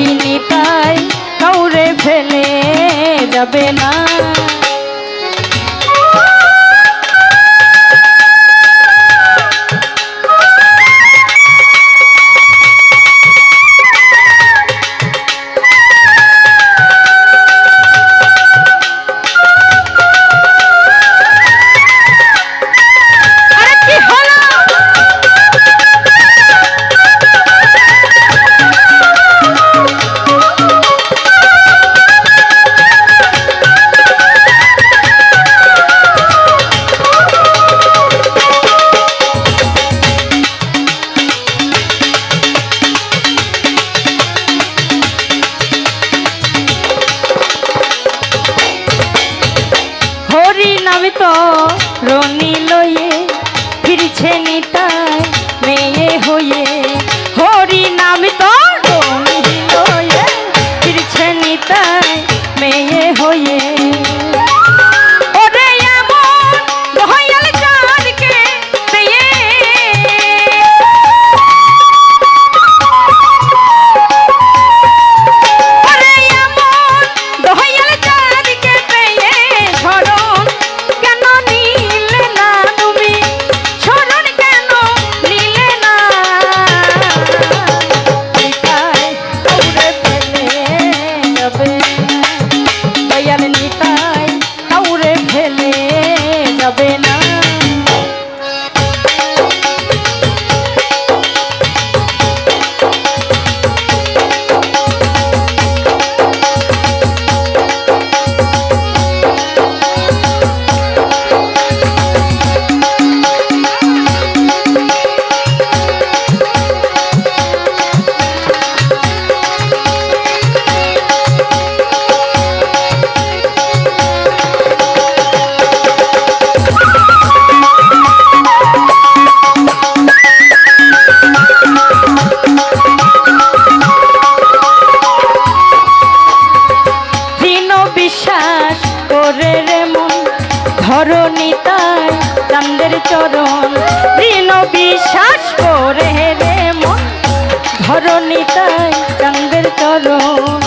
চিনি তাই কাউরে ফেলে যাবে না। মায়ের চরণ দীন বিশ্বাস করে রে মন। ধরণী চন্দ্রের চরণ।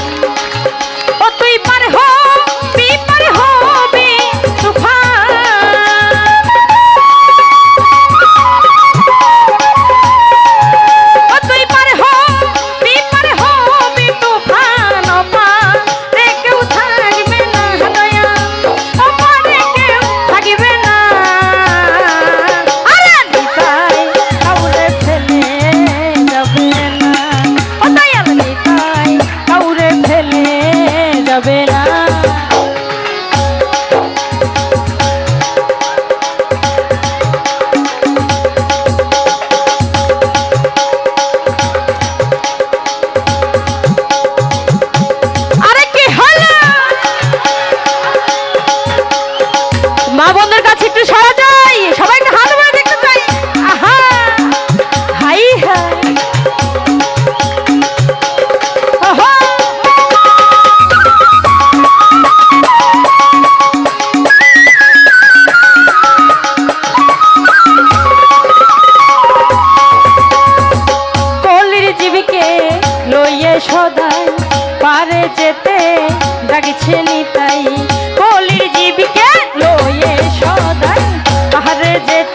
পারে যেতে ডাকছে নিতাই। কলির জীবিকে লয়ে সদাই পারে যেতে